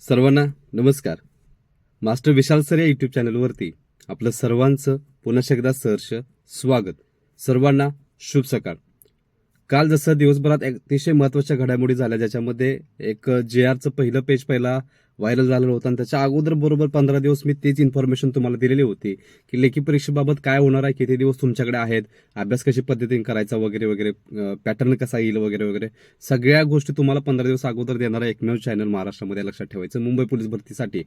सर्वांना नमस्कार. Master Vishal sir या यूट्यूब चॅनलवरती आपलं सर्वांचं पुन्हा एकदा सहर्ष स्वागत. सर्वांना शुभ सकाळ. काल जसं दिवसभरात अतिशय महत्त्वाच्या घडामोडी झाल्या ज्याच्यामध्ये एक जे आरचं पहिलं पेज पहिला व्हायरल झालेलं होतं. आणि त्याच्या अगोदर बरोबर पंधरा दिवस मी तेच इन्फॉर्मेशन तुम्हाला दिलेली होती की लेखी परीक्षेबाबत काय होणार आहे किती दिवस तुमच्याकडे आहेत अभ्यास कशी पद्धतीने करायचा वगैरे वगैरे पॅटर्न कसा येईल वगैरे वगैरे सगळ्या गोष्टी तुम्हाला पंधरा दिवस अगोदर देणारा एकमेव चॅनल महाराष्ट्रामध्ये लक्षात ठेवायचं मुंबई पोलीस भरतीसाठी.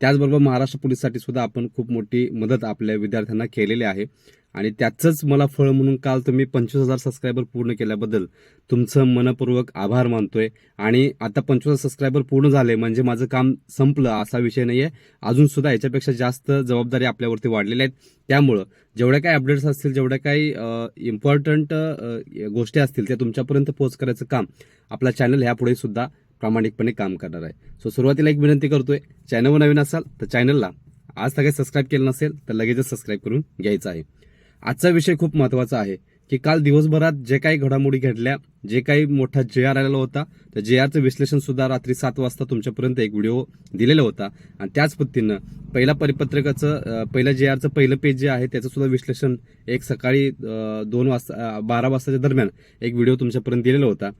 त्याचबरोबर महाराष्ट्र पोलीससाठी सुद्धा आपण खूप मोठी मदत आपल्या विद्यार्थ्यांना केलेली आहे. आणि त्याचंच मला फळ म्हणून काल तुम्ही पंचवीस हजार सबस्क्रायबर पूर्ण केल्याबद्दल तुमचं मनपूर्वक आभार मानतोय. आणि आता पंचवीस हजार सबस्क्रायबर पूर्ण झाले म्हणजे माझं काम संपलं असा विषय नाहीये. अजून सुद्धा याच्यापेक्षा जास्त जबाबदारी आपल्यावरती वाढलेल्या आहेत. त्यामुळं जेवढ्या काही अपडेट्स असतील जेवढ्या काही इम्पॉर्टंट गोष्टी असतील त्या तुमच्यापर्यंत पोहोच करायचं काम आपला चॅनल ह्यापुढे सुद्धा प्रामाणिकपणे काम करणार आहे. सो सुरुवातीला एक विनंती करतोय चॅनलवर नवीन असाल तर चॅनलला आज सगळे सबस्क्राईब केलं नसेल तर लगेचच सबस्क्राईब करून घ्यायचं आहे. आजचा विषय खूप महत्त्वाचा आहे की काल दिवसभरात जे काही घडामोडी घडल्या जे काही मोठा जे आर आलेला होता त्या जे आरचं विश्लेषण सुद्धा रात्री सात वाजता तुमच्यापर्यंत एक व्हिडिओ दिलेला होता. आणि त्याच पद्धतीनं पहिल्या परिपत्रकाचं पहिलं पहिल्या जे आरचं पहिलं पेज जे आहे त्याचं सुद्धा विश्लेषण एक सकाळी दोन वाजता बारा वाजताच्या दरम्यान एक व्हिडिओ तुमच्यापर्यंत दिलेला होता.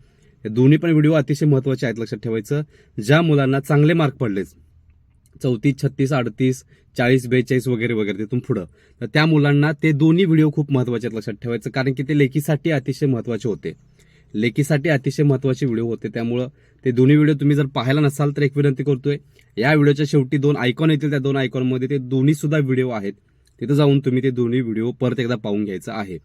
हे दोन्ही पण व्हिडिओ अतिशय महत्त्वाचे आहेत लक्षात ठेवायचं ज्या मुलांना चांगले मार्क पडलेच चौतीस छत्तीस अडतीस चाळीस बेचाळीस वगैरे वगैरे तिथून पुढं. तर त्या मुलांना ते दोन्ही व्हिडिओ खूप महत्त्वाचे आहेत लक्षात ठेवायचं. कारण की ते लेखीसाठी अतिशय महत्त्वाचे होते. लेखीसाठी अतिशय महत्त्वाचे व्हिडिओ होते. त्यामुळं ते दोन्ही व्हिडिओ तुम्ही जर पाहायला नसाल तर एक विनंती करतोय या व्हिडिओच्या शेवटी दोन आयकॉन येतील. त्या दोन आयकॉनमध्ये ते दोन्ही सुद्धा व्हिडिओ आहेत. तिथं जाऊन तुम्ही ते दोन्ही व्हिडिओ परत एकदा पाहून घ्यायचा आहे.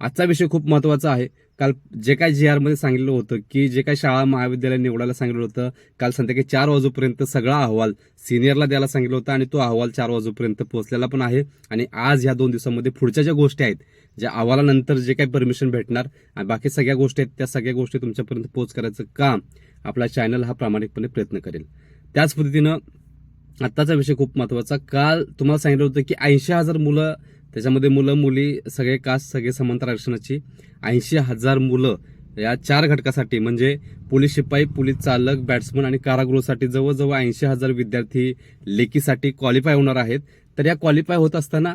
आजचा विषय खूप महत्त्वाचा आहे. काल जे काय जी आरमध्ये सांगितलं होतं की जे काही शाळा महाविद्यालय निवडायला सांगितलं होतं काल संध्याकाळी चार वाजूपर्यंत सगळा अहवाल सिनियरला द्यायला सांगितलं होतं आणि तो अहवाल चार वाजूपर्यंत पोहोचलेला पण आहे. आणि आज ह्या दोन दिवसामध्ये पुढच्या ज्या गोष्टी आहेत ज्या अहवालानंतर जे काही परमिशन भेटणार आणि बाकी सगळ्या गोष्टी आहेत त्या सगळ्या गोष्टी तुमच्यापर्यंत पोहोच करायचं काम आपला चॅनल हा प्रामाणिकपणे प्रयत्न करेल. त्याच पद्धतीनं आत्ताचा विषय खूप महत्त्वाचा. काल तुम्हाला सांगितलं होतं की ऐंशी हजार मुलं त्याच्यामध्ये मुलं मुली सगळे कास्ट सगळे समांतर आरक्षणाची. ऐंशी हजार मुलं या चार घटकासाठी म्हणजे पोलीस शिपाई पोलीस चालक बॅट्समन आणि कारागृहासाठी जवळजवळ ऐंशी हजार विद्यार्थी लेखीसाठी क्वालिफाय होणार आहेत. तर या क्वालिफाय होत असताना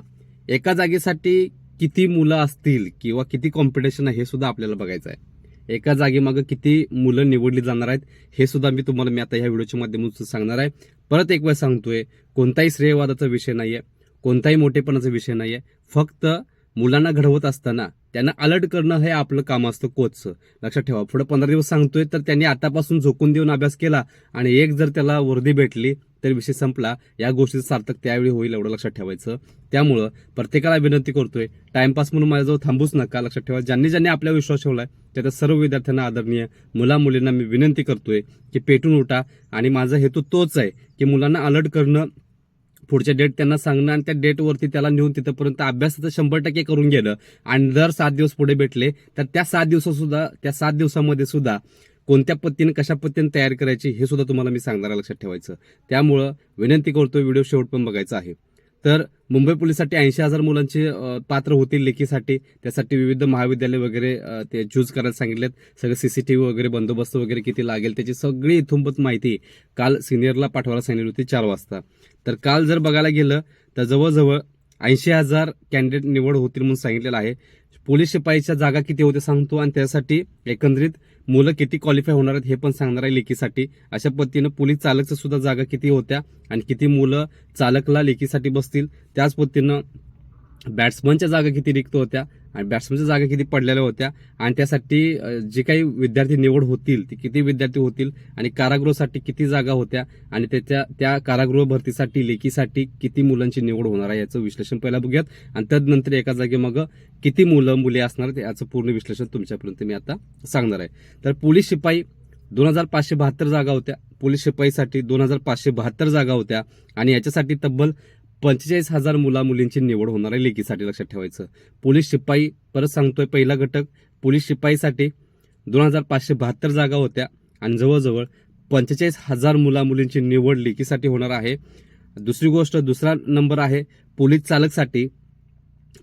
एका जागेसाठी किती मुलं असतील किंवा किती कॉम्पिटिशन आहे हे सुद्धा आपल्याला बघायचं आहे. एका जागेमागं किती मुलं निवडली जाणार आहेत हे सुद्धा मी तुम्हाला मी आता ह्या व्हिडिओच्या माध्यमातून सांगणार आहे. परत एक वेळ सांगतोय कोणताही श्रेयवादाचा विषय नाही आहे कोणताही मोठेपणाचा विषय नाही आहे फक्त मुलांना घडवत असताना त्यांना अलर्ट करणं हे आपलं काम असतं कोचचं. लक्षात ठेवा. पुढे पंधरा दिवस सांगतोय तर त्यांनी आतापासून झोकून देऊन अभ्यास केला आणि एक जर त्याला वर्दी भेटली तर विषय संपला. या गोष्टीचं सार्थक त्यावेळी होईल एवढं लक्षात ठेवायचं. त्यामुळं प्रत्येकाला विनंती करतोय टाइमपास म्हणून माझ्याजवळ थांबूच नका. लक्षात ठेवा ज्यांनी ज्यांनी आपल्या विश्वास ठेवला आहे त्या सर्व विद्यार्थ्यांना आदरणीय मुला मुलींना मी विनंती करतोय की पेटून उठा. आणि माझा हेतू तोच आहे की मुलांना अलर्ट करणं पुढच्या डेट त्यांना सांगणं आणि त्या डेटवरती त्याला नेऊन तिथंपर्यंत अभ्यासाचं शंभर टक्के करून गेलं आणि जर सात दिवस पुढे भेटले तर त्या सात दिवसात सुद्धा त्या सात दिवसामध्ये सुद्धा कोणत्या पद्धतीने कशा पद्धतीने तयार करायची हे सुद्धा तुम्हाला मी सांगणार लक्षात ठेवायचं. त्यामुळं विनंती करतो व्हिडिओ शेवट पण बघायचा आहे. तर मुंबई पोलीससाठी ऐंशी हजार मुलांचे पात्र होतील लेखीसाठी. त्यासाठी विविध महाविद्यालय वगैरे ते चूज करायला सांगितलेत. सगळं सीसीटीव्ही वगैरे बंदोबस्त वगैरे किती लागेल त्याची सगळी इथुंबत माहिती काल सिनियरला पाठवायला सांगितली होती चार वाजता. तर काल जर बघायला गेलं तर जवळजवळ ऐंशी हजार कॅन्डिडेट निवड होतील म्हणून सांगितलेलं आहे. पोलीस शिपाईच्या जागा किती होते सांगतो. आणि त्यासाठी एकंदरीत मुलं किती क्वालिफाय होणार आहेत हे पण सांगणार आहे लेखीसाठी अशा पद्धतीनं पोलीस चालकचं सुद्धा जागा किती होत्या आणि किती मुलं चालकला लेखीसाठी बसतील. त्याच पद्धतीनं बॅट्समनच्या जागा किती रिक्त होत्या. आणि बॅट्समनच्या जागा किती पडलेल्या होत्या आणि त्यासाठी जे काही विद्यार्थी निवड होतील ती किती विद्यार्थी होतील आणि कारागृहासाठी किती जागा होत्या आणि त्याच्या त्या कारागृह भरतीसाठी लेखीसाठी किती मुलांची निवड होणार आहे याचं विश्लेषण पहिला बघूयात. आणि तदनंतर एका जागी मग किती मुलं मुले असणार याचं पूर्ण विश्लेषण तुमच्यापर्यंत मी आता सांगणार आहे. तर पोलीस शिपाई दोन हजार पाचशे बहात्तर जागा होत्या. पोलीस शिपाईसाठी दोन हजार पाचशे बहात्तर जागा होत्या आणि याच्यासाठी तब्बल पंचेचाळीस हजार मुला मुलींची निवड होणार आहे लेखीसाठी लक्षात ठेवायचं. पोलीस शिपाई परत सांगतोय पहिला घटक पोलीस शिपाईसाठी दोन हजार पाचशे बहात्तर जागा होत्या आणि जवळजवळ पंचेचाळीस हजार मुला मुलींची निवड लेखीसाठी होणार आहे. दुसरी गोष्ट दुसरा नंबर आहे पोलीस चालकसाठी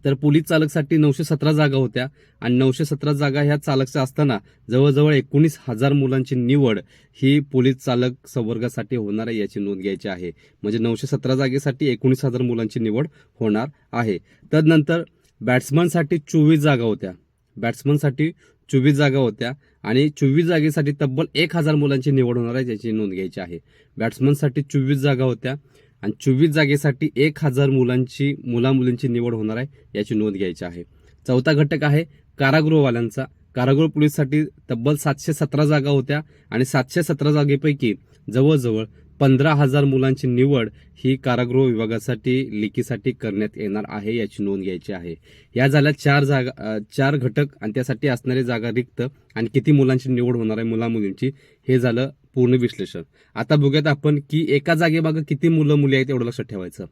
तर पोलीस चालकसाठी नऊशे सतरा जागा होत्या आणि नऊशे सतरा जागा ह्या चालकच्या असताना जवळजवळ एकोणीस हजार मुलांची निवड ही पोलीस चालक संवर्गासाठी होणार आहे याची नोंद घ्यायची आहे. म्हणजे नऊशे सतरा जागेसाठी एकोणीस हजार मुलांची निवड होणार आहे. तदनंतर बॅट्समनसाठी चोवीस जागा होत्या. बॅट्समनसाठी चोवीस जागा होत्या आणि चोवीस जागेसाठी तब्बल एक हजार मुलांची निवड होणार आहे याची नोंद घ्यायची आहे. बॅट्समनसाठी चोवीस जागा होत्या. आणि चोवीस जागेसाठी एक हजार मुलांची मुला मुलींची निवड होणार आहे याची नोंद घ्यायची आहे. चौथा घटक आहे कारागृहवाल्यांचा. कारागृह पोलीससाठी तब्बल सातशे सतरा जागा होत्या आणि सातशे सतरा जागेपैकी जवळजवळ पंधरा हजार मुलांची निवड ही कारागृह विभागासाठी लेखीसाठी करण्यात येणार आहे याची नोंद घ्यायची आहे. या झाल्या चार जागा चार घटक आणि त्यासाठी असणारी जागा रिक्त आणि किती मुलांची निवड होणार आहे मुला मुलींची हे झालं पूर्ण विश्लेषण. आता बघूयात आपण की एका जागेमागं किती मुलं मुली आहेत एवढं लक्षात ठेवायचं.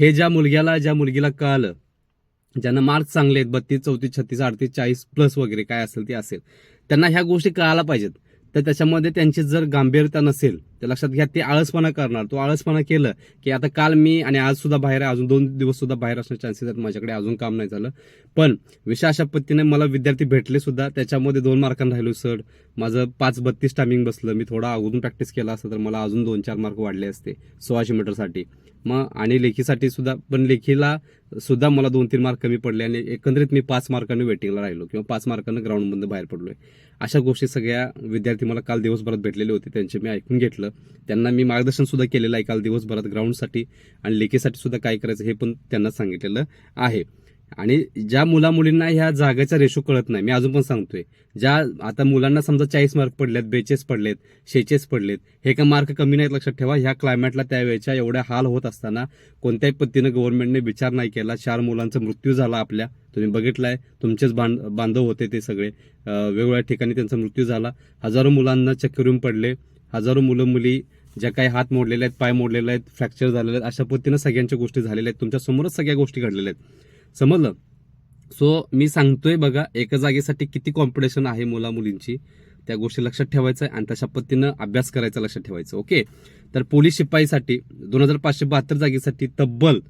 हे ज्या मुलग्याला ज्या मुलगीला कळालं ज्यांना मार्क्स चांगले आहेत बत्तीस चौतीस छत्तीस अडतीस चाळीस प्लस वगैरे काय असेल ते असेल. त्यांना ह्या गोष्टी कळायला पाहिजेत. तर त्याच्यामध्ये त्यांची जर गांभीर्यता नसेल तर लक्षात घ्या ते आळसपणा करणार. तो आळसपणा केलं की आता काल मी आणि आज सुद्धा बाहेर आहे अजून दोन दिवस सुद्धा बाहेर असण्याचे चान्सेस आहेत माझ्याकडे अजून काम नाही झालं. पण विषय अशा पद्धतीने मला विद्यार्थी भेटले सुद्धा त्याच्यामध्ये दोन मार्कांना राहिलो सर माझं पाच बत्तीस टायमिंग बसलं. मी थोडा अगोदून प्रॅक्टिस केला असतं तर मला अजून दोन चार मार्क वाढले असते सोळाशे मीटरसाठी मग आणि लेखीसाठी सुद्धा पण लेखीला सुद्धा मला दोन तीन मार्क कमी पडले आणि एकंदरीत मी पाच मार्कांनी वेटिंगला राहिलो किंवा पाच मार्कांना ग्राउंडमधून बाहेर पडलोय. अशा गोष्टी सगळ्या विद्यार्थी मला काल दिवसभरात भेटलेले होते. त्यांचे मी ऐकून घेतलं. त्यांना मी मार्गदर्शन सुद्धा केलेलं आहे काल दिवसभरात ग्राउंडसाठी आणि लेखीसाठी सुद्धा काय करायचं हे पण त्यांना सांगितलेलं आहे. आणि ज्या मुला मुलींना ह्या जागेचा रेशो कळत नाही मी अजून पण सांगतोय ज्या आता मुलांना समजा चाळीस मार्क पडलेत बेचेस पडलेत शेचेस पडलेत हे का मार्क कमी नाहीत लक्षात ठेवा ह्या क्लायमेटला त्यावेळेच्या एवढ्या हाल होत असताना कोणत्याही पद्धतीनं गव्हर्नमेंटने विचार नाही केला चार मुलांचा मृत्यू झाला आपल्या तुम्ही बघितलाय तुमचेच बांध बांधव होते ते सगळे वेगवेगळ्या ठिकाणी त्यांचा मृत्यू झाला हजारो मुलांना चक्करून पडले हजारो मुलं मुली ज्या काही हात मोडलेले आहेत पाय मोडलेले आहेत फ्रॅक्चर झालेले आहेत अशा पद्धतीनं सगळ्यांच्या गोष्टी झालेल्या आहेत तुमच्यासमोरच सगळ्या गोष्टी घडलेल्या आहेत. समजलं? सो मी सांगतोय बघा एका जागेसाठी किती कॉम्पिटिशन आहे मुला मुलींची त्या गोष्टी लक्षात ठेवायचं आहे आणि तशा पद्धतीनं अभ्यास करायचा लक्षात ठेवायचं ओके तर पोलीस शिपाईसाठी दोन हजार पाचशे बहात्तर जागेसाठी तब्बल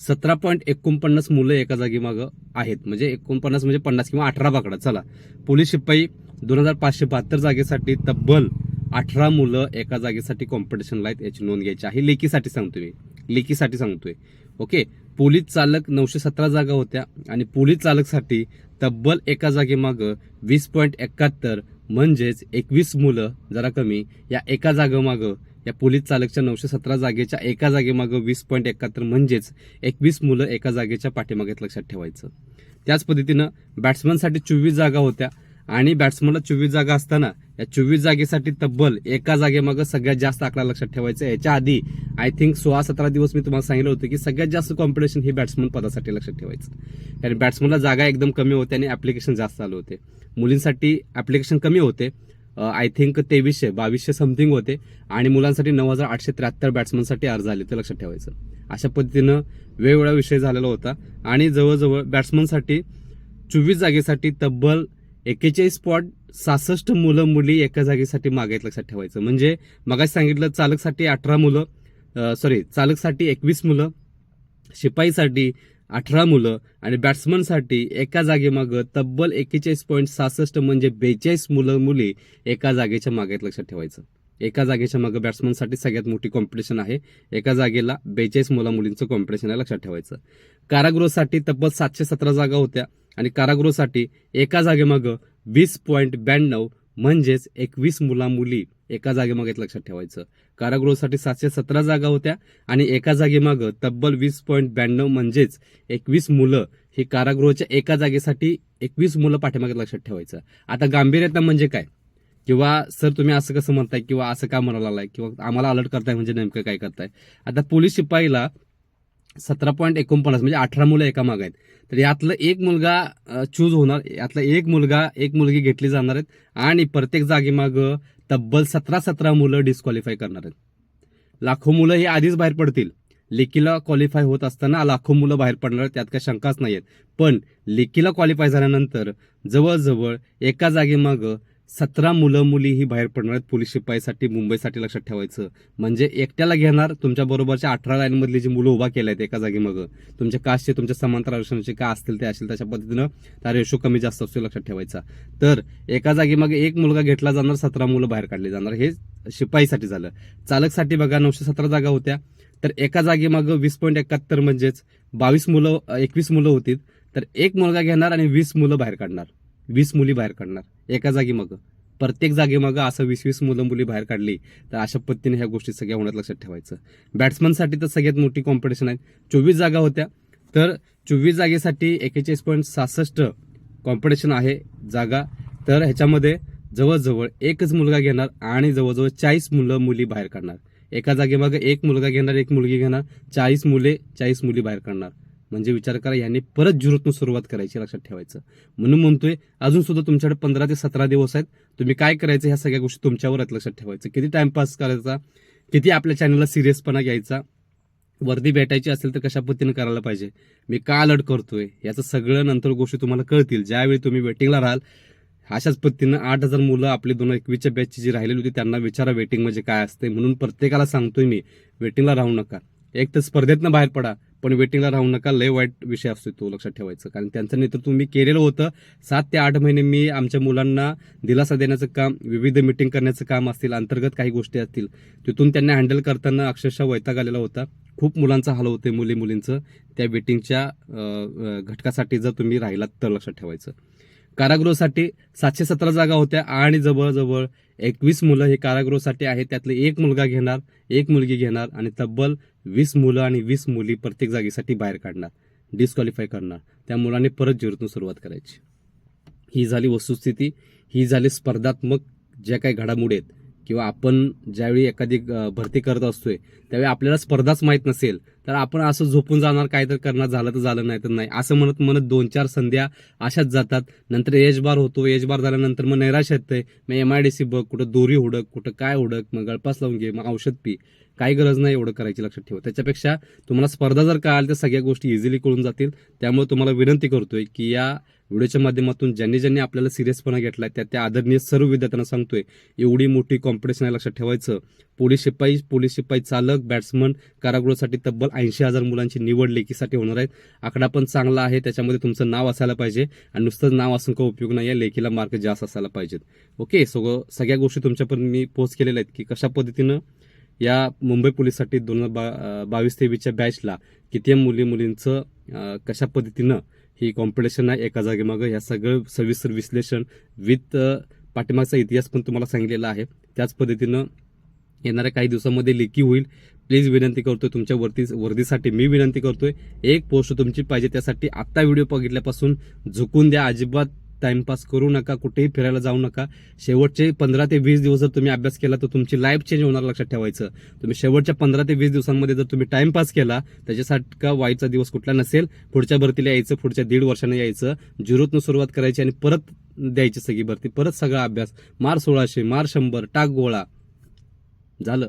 सतरा पॉईंट एकोणपन्नास मुलं एका जागेमागं आहेत. म्हणजे एकोणपन्नास म्हणजे पन्नास किंवा अठरा बाकडा. चला. पोलीस शिपाई दोन हजार पाचशे बहात्तर जागेसाठी तब्बल अठरा मुलं एका जागेसाठी कॉम्पिटिशनला आहेत. याची नोंद घ्यायची आहे. लेकीसाठी सांगतोय मी. लेखीसाठी सांगतोय. ओके? पोलीस चालक नऊशे सतरा जागा होत्या आणि पोलीस चालकसाठी तब्बल एका जागेमागं वीस पॉईंट एकाहत्तर म्हणजेच एकवीस मुलं जरा कमी या एका जागेमागं या पोलीस चालकच्या नऊशे सतरा जागेच्या एका जागेमागं वीस पॉईंट एकाहत्तर म्हणजेच एकवीस मुलं एका जागेच्या पाठीमागेत लक्षात ठेवायचं. त्याच पद्धतीनं बॅट्समनसाठी चोवीस जागा होत्या. आणि बॅट्समनला चोवीस जागा असताना या चोवीस जागेसाठी तब्बल एका जागेमागं सगळ्यात जास्त आकडा लक्षात ठेवायचा याच्या आधी आय थिंक सोळा सतरा दिवस मी तुम्हाला सांगितलं होतं की सगळ्यात जास्त कॉम्पिटिशन ही बॅट्समन पदासाठी लक्षात ठेवायचं. कारण बॅट्समनला जागा एकदम कमी होते आणि ॲप्लिकेशन जास्त आले होते. मुलींसाठी ॲप्लिकेशन कमी होते. आय थिंक तेवीसशे बावीसशे समथिंग होते. आणि मुलांसाठी नऊ हजार आठशे त्र्याहत्तर बॅट्समनसाठी अर्ज आले ते लक्षात ठेवायचं. अशा पद्धतीनं वेगवेगळा विषय झालेला होता. आणि जवळजवळ बॅट्समनसाठी चोवीस जागेसाठी तब्बल एक्केचाळीस पॉईंट सहासष्ट मुलं मुली एका जागेसाठी मागायत लक्षात ठेवायचं. म्हणजे मगाशी सांगितलं चालकसाठी अठरा मुलं सॉरी चालकसाठी एकवीस मुलं शिपाईसाठी अठरा मुलं आणि बॅट्समनसाठी एका जागेमागं तब्बल एक्केचाळीस पॉईंट सहासष्ट म्हणजे बेचाळीस मुलं मुली एका जागेच्या मागेत लक्षात ठेवायचं. एका जागेच्या मागं बॅट्समनसाठी सगळ्यात मोठी कॉम्पिटिशन आहे. एका जागेला बेचाळीस मुला मुलींचं कॉम्पिटिशन आहे लक्षात ठेवायचं. कारागृहासाठी तब्बल सातशे सतरा जागा होत्या. आणि कारागृहासाठी एका जागेमागं वीस पॉईंट ब्याण्णव म्हणजेच एकवीस मुला मुली एका जागेमागे लक्षात ठेवायचं. कारागृहासाठी सातशे सतरा जागा होत्या आणि एका जागेमागं तब्बल वीस पॉईंट ब्याण्णव म्हणजेच एकवीस मुलं. ही कारागृहाच्या एका जागेसाठी एकवीस मुलं पाठीमागे लक्षात ठेवायचं. आता गांभीर्यता म्हणजे काय? किंवा सर तुम्ही असं कसं म्हणताय? किंवा असं का म्हणायला लागलाय? किंवा आम्हाला अलर्ट करताय म्हणजे नेमकं काय करताय? आता पोलीस शिपाईला सतरा पॉईंट एकोणपन्नास म्हणजे अठरा मुलं एका माग आहेत. तर यातलं एक मुलगा चूज होणार. यातला एक मुलगा एक मुलगी घेतली जाणार आहेत. आणि प्रत्येक जागेमाग तब्बल सतरा सतरा मुलं डिस्क्वालिफाय करणार आहेत. लाखो मुलं हे आधीच बाहेर पडतील. लेकीला क्वालिफाय होत असताना लाखो मुलं बाहेर पडणार आहेत, त्यात काही शंकाच नाही आहेत पण लेकीला क्वालिफाय झाल्यानंतर जवळजवळ एका जागेमागं सतरा मुलं मुली ही बाहेर पडणार आहेत पोलीस शिपाईसाठी मुंबईसाठी लक्षात ठेवायचं. म्हणजे एकट्याला घेणार तुमच्या बरोबरच्या अठरा लाईनमधली जी मुलं उभा केल्या आहेत एका जागी मग. तुमच्या कास्टचे तुमच्या समांतर आरक्षणाचे काय असतील ते असेल तशा पद्धतीनं त्या रेशो कमी जास्त असतो लक्षात ठेवायचा. तर एका जागी मग एक मुलगा घेतला जाणार सतरा मुलं बाहेर काढली जाणार. हे शिपाईसाठी झालं. चालकसाठी बघा नऊशे सतरा जागा होत्या. तर एका जागी मग वीस पॉईंट एकाहत्तर म्हणजेच बावीस मुलं एकवीस मुलं होती. तर एक मुलगा घेणार आणि वीस मुलं बाहेर काढणार. वीस मुली बाहेर काढणार. एका जागी मग. प्रत्येक जागेमागं असं वीस वीस मुलं मुली बाहेर काढली तर अशा पद्धतीने ह्या गोष्टी सगळ्या होण्यात लक्षात ठेवायचं. बॅट्समनसाठी तर सगळ्यात मोठी कॉम्पिटिशन आहे चोवीस जागा होत्या. तर चोवीस जागेसाठी एकेचाळीस पॉईंट सहासष्ट कॉम्पिटिशन आहे जागा. तर ह्याच्यामध्ये जवळजवळ एकच मुलगा घेणार आणि जवळजवळ चाळीस मुलं मुली बाहेर काढणार. एका जागेमागे एक मुलगा घेणार एक मुलगी घेणार. चाळीस मुले चाळीस मुली बाहेर काढणार. म्हणजे विचार करा यांनी परत झिरोतून सुरुवात करायची लक्षात ठेवायचं. म्हणून म्हणतोय अजून सुद्धा तुमच्याकडे पंधरा ते सतरा दिवस आहेत. तुम्ही काय करायचं ह्या सगळ्या गोष्टी तुमच्यावर आहेत लक्षात ठेवायचं. किती टाइमपास करायचा किती आपल्या चॅनलला सिरियसपणा घ्यायचा वर्दी भेटायची असेल तर कशा पद्धतीने करायला पाहिजे मी का अलर्ट करतोय याचं सगळं नंतर गोष्टी तुम्हाला कळतील. ज्यावेळी तुम्ही वेटिंगला राहाल अशाच पद्धतीनं आठ हजार मुलं आपली दोन एकवीसच्या बॅचची जी राहिलेली होती त्यांना विचारा वेटिंग म्हणजे काय असते म्हणून प्रत्येकाला सांगतोय मी वेटिंगला राहू नका. एक तर स्पर्धेतनं बाहेर पडा पण वेटिंगला राहू नका लय वाईट विषय असतो तो लक्षात ठेवायचं. कारण त्यांचं नेतृत्व मी केलेलं होतं. सात ते आठ महिने मी आमच्या मुलांना दिलासा देण्याचं काम विविध मिटिंग करण्याचं काम असतील अंतर्गत काही गोष्टी असतील तिथून त्यांना हँडल करताना अक्षरशः वैताग आलेला होता. खूप मुलांचा हाल होते मुली मुलींचं त्या वेटिंगच्या घटकासाठी जर तुम्ही राहिलात तर लक्षात ठेवायचं. कारागृहासाठी सातशे सतरा जागा होत्या आणि जवळजवळ एकवीस मुलं हे कारागृहासाठी आहे त्यातले एक मुलगा घेणार एक मुलगी घेणार आणि तब्बल वीस मुलं आणि वीस मुली प्रत्येक जागेसाठी बाहेर काढणार डिस्क्वालिफाय करणार. त्या मुलांनी परत जिरोतून सुरुवात करायची. ही झाली वस्तुस्थिती ही झाली स्पर्धात्मक ज्या काही घडामोडी आहेत किंवा आपण ज्यावेळी एखादी भरती करत असतोय त्यावेळी आपल्याला स्पर्धाच माहीत नसेल तर आपण असं झोपून जाणार काय तर करणार झालं तर झालं नाही तर नाही असं म्हणत म्हणत दोन चार संध्या अशाच जातात. नंतर एज बार होतो एज बार झाल्यानंतर मग नैराश येतंय मग एम आय डी सी बघ कुठं दोरी हुडक कुठं काय हुडक मग गळपास लावून घे मग औषध पी. काही गरज नाही एवढं करायची लक्षात ठेवा. त्याच्यापेक्षा तुम्हाला स्पर्धा जर कळाल तर सगळ्या गोष्टी इझिली कळून जातील. त्यामुळे तुम्हाला विनंती करतोय की या व्हिडिओच्या माध्यमातून ज्यांनी ज्यांनी आपल्याला सिरियसपणा घेतलाय त्या त्या आदरणीय सर्व विद्यार्थ्यांना सांगतोय एवढी मोठी कॉम्पिटिशन आहे लक्षात ठेवायचं. पोलीस शिपाई पोलीस शिपाई चालक बॅट्समन कारागृहासाठी तब्बल ऐंशी हजार मुलांची निवड लेखीसाठी होणार आहेत. आकडा पण चांगला आहे त्याच्यामध्ये तुमचं नाव असायला पाहिजे आणि नुसतं नाव असून काही उपयोग नाही या लेखीला मार्क जास्त असायला पाहिजेत. ओके सगळं सगळ्या गोष्टी तुमच्यापर्यंत मी पोच केलेल्या आहेत की कशा पद्धतीनं या मुंबई पोलीससाठी दोन हजार बा बावीस तेवीसच्या बॅचला किती मुली मुलींचं कशा पद्धतीनं ही कॉम्पिटिशन आहे एका जागेमागं या सगळं सविस्तर विश्लेषण विथ पाठीमागचा इतिहास पण तुम्हाला सांगितलेला आहे. त्याच पद्धतीनं येणाऱ्या काही दिवसामध्ये लेखी होईल. प्लीज विनंती करतोय तुमच्या वरती वर्दीसाठी मी विनंती करतोय. एक पोस्ट तुमची पाहिजे त्यासाठी आत्ता व्हिडिओ बघितल्यापासून झुकून द्या. अजिबात टाइमपास करू नका कुठेही फिरायला जाऊ नका. शेवटचे पंधरा ते वीस दिवस जर तुम्ही अभ्यास केला तर तुमची लाईफ चेंज होणार लक्षात ठेवायचं. तुम्ही शेवटच्या पंधरा ते वीस दिवसांमध्ये जर तुम्ही टाइमपास केला त्याच्यासाठी का वाईटचा दिवस कुठला नसेल पुढच्या भरतीला यायचं पुढच्या दीड वर्षाने यायचं झिरोतनं सुरुवात करायची आणि परत द्यायची सगळी भरती परत सगळा अभ्यास मार सोळाशे मार शंभर टाक गोळा. झालं.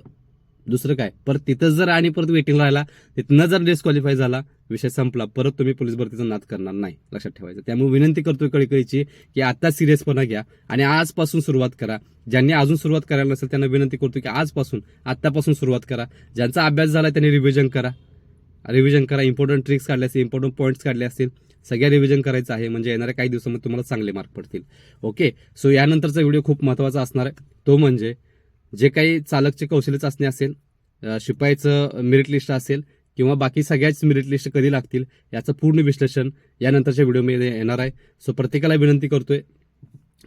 दुसरं काय? परत तिथंच जर आणि परत वेटिंग राहिला तिथनं जर डिस्क्वालिफाय झाला विषय संपला परत तुम्ही पोलीस भरतीचा नाद करणार नाही लक्षात ठेवायचं. त्यामुळे विनंती करतोय कळीकळीची की आता सिरियसपणा घ्या आणि आजपासून सुरुवात करा. ज्यांनी अजून सुरुवात करायला नसेल त्यांना विनंती करतो की आजपासून आत्तापासून सुरुवात करा. ज्यांचा अभ्यास झाला त्यांनी रिव्हिजन करा. रिव्हिजन करा. इम्पॉर्टंट ट्रिक्स काढले असतील इम्पॉर्टंट पॉईंट्स काढले असतील. सगळ्या रिव्हिजन करायचं आहे. म्हणजे येणाऱ्या काही दिवसामध्ये तुम्हाला चांगले मार्क पडतील. ओके सो यानंतरचा व्हिडिओ खूप महत्त्वाचा असणार आहे. तो म्हणजे जे काही चालकचे कौशल्य चाचणी असेल शिपाईचं मेरिट लिस्ट असेल किंवा बाकी सगळ्याच मेरिट लिस्ट कधी लागतील याचं पूर्ण विश्लेषण यानंतरच्या व्हिडिओमध्ये येणार आहे. सो प्रत्येकाला विनंती करतोय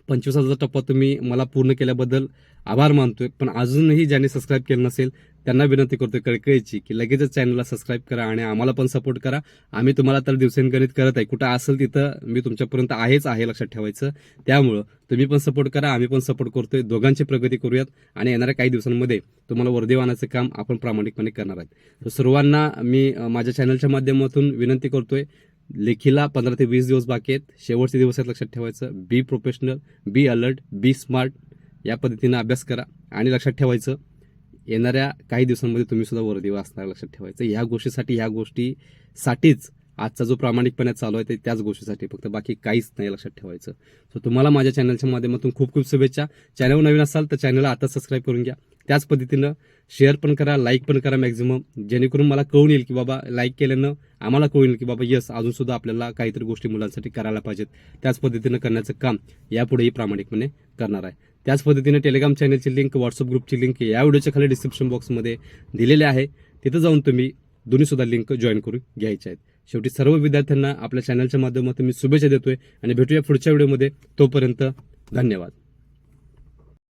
पंचवीस हजार टप्पा तुम्ही मला पूर्ण केल्याबद्दल आभार मानतोय. पण अजूनही ज्यांनी सबस्क्राईब केलं नसेल त्यांना विनंती करतो कळकळीची की लगेचच चॅनलला सबस्क्राईब करा आणि आम्हाला पण सपोर्ट करा. आम्ही तुम्हाला तर दिवसेंगणित करत आहे. कुठं असेल तिथं मी तुमच्यापर्यंत आहेच आहे लक्षात ठेवायचं. त्यामुळं तुम्ही पण सपोर्ट करा आम्ही पण सपोर्ट करतोय. दोघांची प्रगती करूयात आणि येणाऱ्या काही दिवसांमध्ये तुम्हाला वर्दी काम आपण प्रामाणिकपणे करणार आहेत. तर सर्वांना मी माझ्या चॅनलच्या माध्यमातून विनंती करतोय लेखीला पंधरा ते वीस दिवस बाकी आहेत. शेवटचे दिवस आहेत लक्षात ठेवायचं. Be professional be alert be smart या पद्धतीनं अभ्यास करा आणि लक्षात ठेवायचं येणाऱ्या काही दिवसांमध्ये तुम्ही सुद्धा वर्दीवर असणार लक्षात ठेवायचं. ह्या गोष्टीसाठी ह्या गोष्टीसाठीच आजचा जो प्रामाणिकपणे चालू आहे ते त्याच गोष्टीसाठी फक्त बाकी काहीच नाही लक्षात ठेवायचं. सो तुम्हाला माझ्या चॅनलच्या माध्यमातून खूप खूप शुभेच्छा. चॅनल नवीन असाल तर चॅनलला आता सबस्क्राईब करून घ्या. त्याच पद्धतीनं शेअर पण करा लाईक पण करा मॅक्झिमम जेणेकरून मला कळून येईल की बाबा लाईक केल्यानं आम्हाला कळून येईल की बाबा यस अजूनसुद्धा आपल्याला काहीतरी गोष्टी मुलांसाठी करायला पाहिजेत. त्याच पद्धतीनं करण्याचं काम यापुढेही प्रामाणिकपणे करणार आहे. त्याच पद्धतीने टेलिग्राम चॅनलची लिंक व्हॉट्सअप ग्रुपची लिंक या व्हिडिओच्या खाली डिस्क्रिप्शन बॉक्समध्ये दिलेली आहे. तिथं जाऊन तुम्ही दोन्हीसुद्धा लिंक जॉईन करून घ्यायच्या आहेत. शेवटी सर्व विद्यार्थ्यांना आपल्या चॅनलच्या माध्यमातून मी शुभेच्छा देतोय आणि भेटूया पुढच्या व्हिडिओमध्ये. तोपर्यंत धन्यवाद.